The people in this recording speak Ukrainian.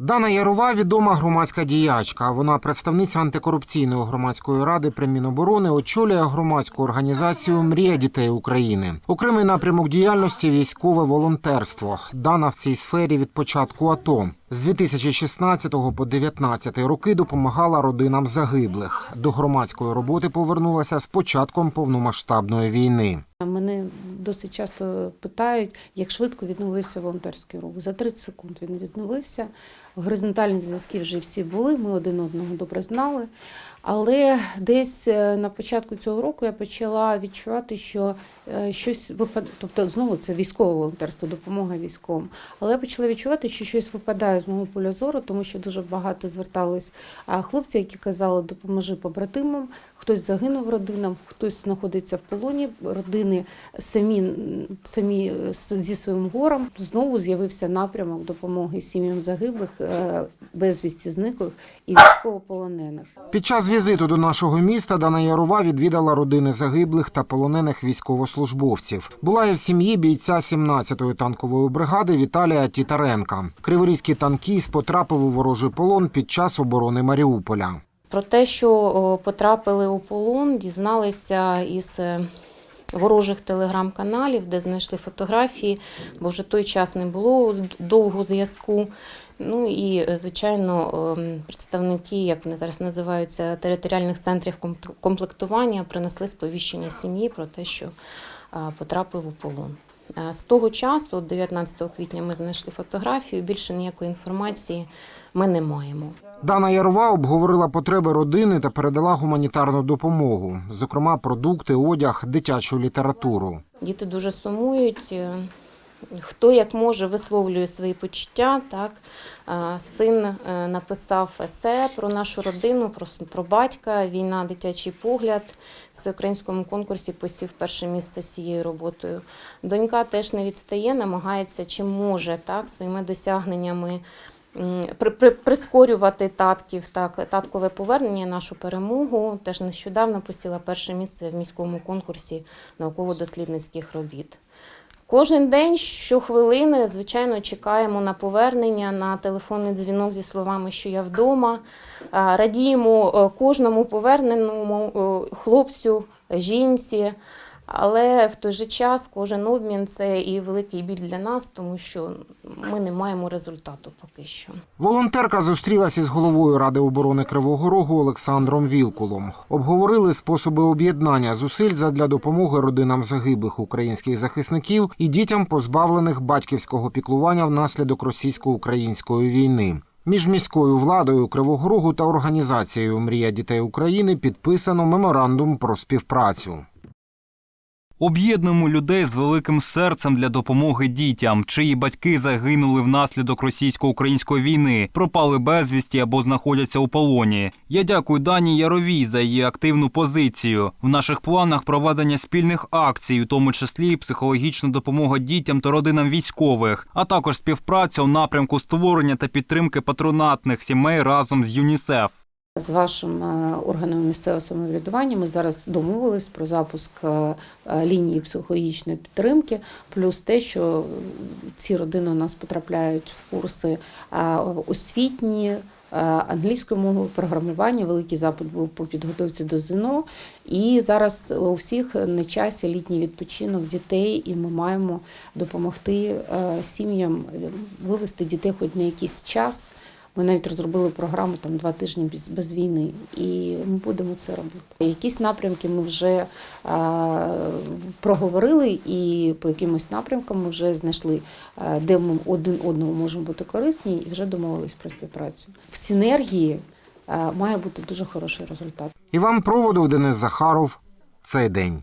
Дана Ярова відома громадська діячка. Вона представниця антикорупційної громадської ради при Міноборони, очолює громадську організацію Мрія дітей України. Окремий напрямок діяльності військове волонтерство. Дана в цій сфері від початку АТО. З 2016 по 2019 роки допомагала родинам загиблих. До громадської роботи повернулася з початком повномасштабної війни. Мене досить часто питають, як швидко відновився волонтерський рух. За 30 секунд він відновився. Горизонтальні зв'язки вже всі були, ми один одного добре знали. Але десь е, на початку цього року я почала відчувати, що е, щось випадає. Тобто, знову це військове волонтерство, допомога військовим. Але я почала відчувати, що щось випадає з мого поля зору, тому що дуже багато звертались хлопці, які казали, допоможи побратимам. Хтось загинув родинам, хтось знаходиться в полоні. Родини самі, самі е, зі своїм горем. Знову з'явився напрямок допомоги сім'ям загиблих, безвісті зниклих і військовополонених. Під час візиту до нашого міста Дана Ярова відвідала родини загиблих та полонених військовослужбовців. Була і в сім'ї бійця 17-ї танкової бригади Віталія Тітаренка. Криворізький танкіст потрапив у ворожий полон під час оборони Маріуполя. Про те, що потрапили у полон, дізналися із е, ворожих телеграм-каналів, де знайшли фотографії, бо вже той час не було довго зв'язку. Ну і, е, звичайно, ем, представники, як вони зараз називаються, територіальних центрів комп- комплектування принесли сповіщення сім'ї про те, що е, потрапив у полон. Е, З того часу, 19 квітня, ми знайшли фотографію. Більше ніякої інформації ми не маємо. Дана Ярова обговорила потреби родини та передала гуманітарну допомогу, зокрема продукти, одяг, дитячу літературу. Діти дуже сумують. Хто як може висловлює свої почуття. Так син е, написав есе про нашу родину, про, про батька. Війна, дитячий погляд. В всеукраїнському конкурсі посів перше місце з цією роботою. Донька теж не відстає, намагається чим може так своїми досягненнями. при- при- Прискорювати татків, так, таткове повернення, нашу перемогу. Теж нещодавно посіла перше місце в міському конкурсі науково-дослідницьких робіт. Кожен день, щохвилини, звичайно, чекаємо на повернення, на телефонний дзвінок зі словами, що я вдома. Радіємо е, кожному поверненому е, хлопцю, жінці. Але в той же час кожен обмін це і великий біль для нас, тому що ми не маємо результату поки що. Волонтерка зустрілася з головою Ради оборони Кривого Рогу Олександром Вілкулом. Обговорили способи об'єднання зусиль задля допомоги родинам загиблих українських захисників і дітям, позбавлених батьківського піклування внаслідок російсько-української війни. Між міською владою Кривого Рогу та організацією Мрія дітей України підписано меморандум про співпрацю. Об'єднуємо людей з великим серцем для допомоги дітям, чиї батьки загинули внаслідок російсько-української війни, пропали безвісті або знаходяться у полоні. Я дякую Дані Яровій за її активну позицію. В наших планах проведення спільних акцій, у тому числі психологічна допомога дітям та родинам військових, а також співпраця у напрямку створення та підтримки патронатних сімей разом з ЮНІСЕФ. З вашим е, органом місцевого самоврядування ми зараз домовились про запуск е, е, лінії психологічної підтримки, плюс те, що ці родини у нас потрапляють в курси освітні. Англійською мовою програмування, великий запит був по підготовці до ЗНО. І зараз у всіх на часі літній відпочинок дітей, і ми маємо допомогти сім'ям вивести дітей хоч на якийсь час. Ми навіть розробили програму там два тижні без, без війни, і ми будемо це робити. Якісь напрямки ми вже а, проговорили, і по якимось напрямкам ми вже знайшли, а, де ми один одному можемо бути корисні, і вже домовились про співпрацю. В синергії а, має бути дуже хороший результат. Іван Проводов, Денис Захаров. Цей день.